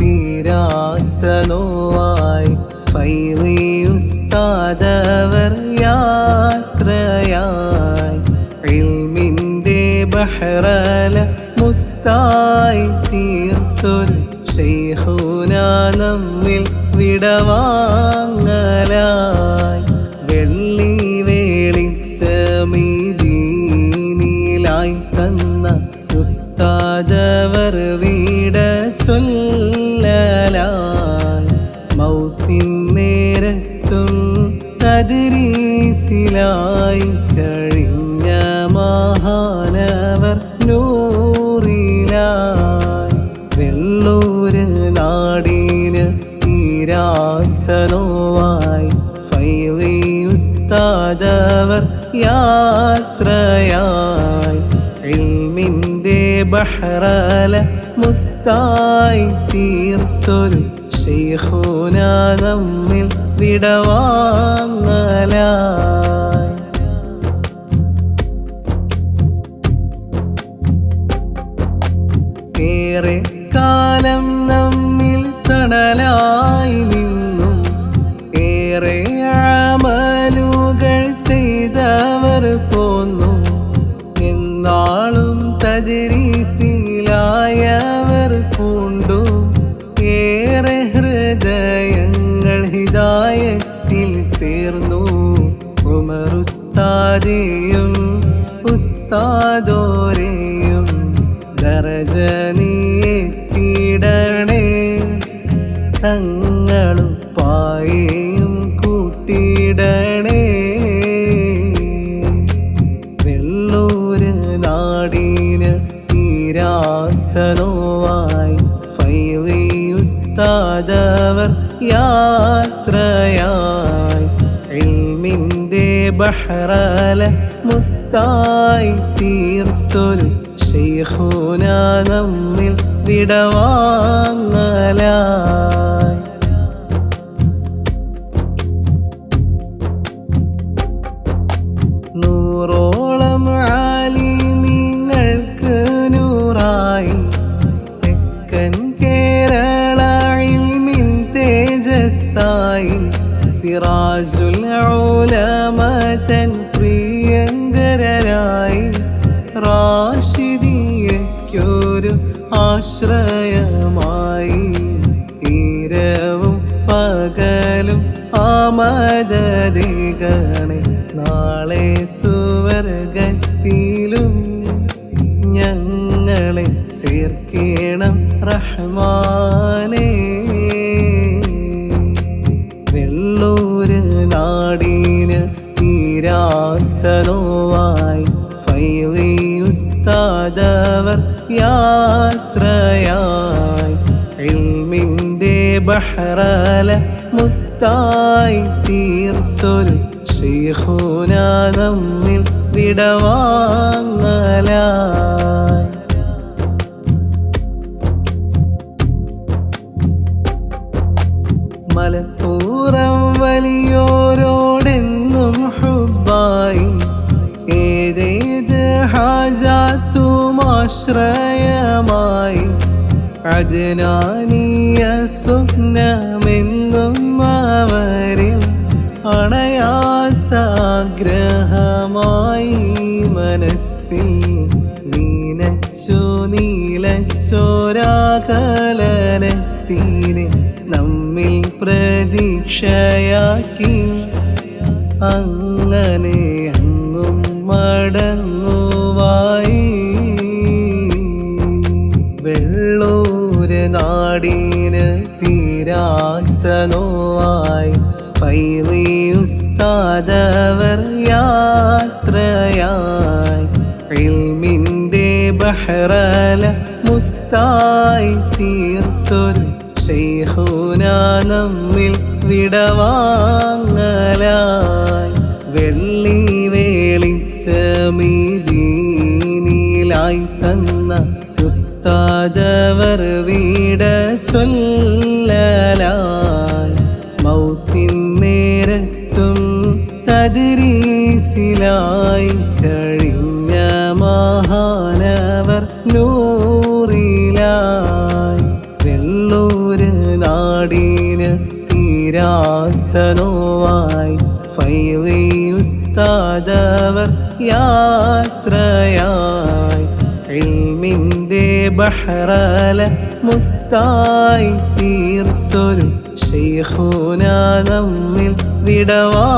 തീരാത്ത നോവായി യാത്രയായി. ഇൽമിന്റെ ബഹ്റല മുത്തായി തീർത്തു ശൈഹൂന നമ്മിൽ വിടവാങ്ങലായി. മൗത്തിൻ കതിരീസിലായി കഴിഞ്ഞ മഹാനവർ നൂറിലായി വെള്ളൂര് നാടിന് തീരാത്ത നോവായി ഫൈലി ഉസ്താദവർ യാത്രയായി ഇൽമിന്റെ ബഹ്റല മുത്തായി തീർത്തൊരു ശൈഖുന നമ്മിൽ വിടവാങ്ങലായി. ഏറെ കാലം നമ്മിൽ തണലായി നിന്നും ഏറെ അമലുകൾ ചെയ്തവർ പോന്നു. എന്നാളും തജരീസിലായവർ ഉമറുസ്താദെയും ഉസ്താദോരെയും ദർജനീയത്തിടണേ തങ്ങളും പായയും കൂട്ടിയിടണേ വെള്ളൂര് നാടിന് തീരാത്ത നോവായി ഫൈലി ഉസ്താദവർ യാത്രയായി ബഹ്റല മുത്തായി തീർത്തൊരു ശൈഖൂന നമ്മിൽ വിടവാങ്ങലായി. നൂറോളം ആലിമീങ്ങൾക്ക് നൂറായി തെക്കൻ കേരള ഇൽമിൻ തേജസ്സായി സിറാജുൽ ഉലമതൻ ആശ്രയമായി ഇരവും പകലും ആമദീകണേ നാളെ സുവർഗത്തിലും ഞങ്ങളെ ചേർക്കണം റഹ്മാനേ ഉസ്താദവർ യാത്രയായി. ഇൽമിന്റെ ബഹ്റല മുത്തായി തീർത്തൊരു ശൈഖുന നമ്മിൽ വിടവാങ്ങലായി. മലപ്പൂറം വലിയോരോടെന്നും ഹുബായി. ഏതേത് ഹാജാത്തും ആശ്രയമായി. അതിനാനീയ സ്വപ്നമെന്നും അവരിൽ അണയാത്ത ആഗ്രഹമായി മനസ്സിൽ നീനച്ചോ നീലച്ചോരാകലനത്തീനെ നമ്മിൽ പ്രതീക്ഷയാക്കി. അങ്ങനെ അങ്ങും മടങ്ങുവായി നാടിന് തീരാത്ത നോവായി യാത്രയായി. ഇൽമിന്റെ ബഹ്റല മുത്തായി തീർത്തൊരു ശൈഖുന നമ്മിൽ വിടവാങ്ങലായി. വെള്ളി നീലായി തന്ന ഉസ്താദവർ വീട ചൊല്ലലായി മൗത്തിൻ നേരത്തും തദ്രീസിലായി കഴിഞ്ഞ മഹാനവർ നൂറിലായി വെള്ളൂര് നാടിന് തീരാത്ത നോവായി ഫൈലിയുസ്താദവർ യാത്രയായി ഇൽമിന്റെ ബഹ്റാല മുത്തായി തീർത്തൊരു ശൈഖൂന നമ്മിൽ വിടവാങ്ങലായി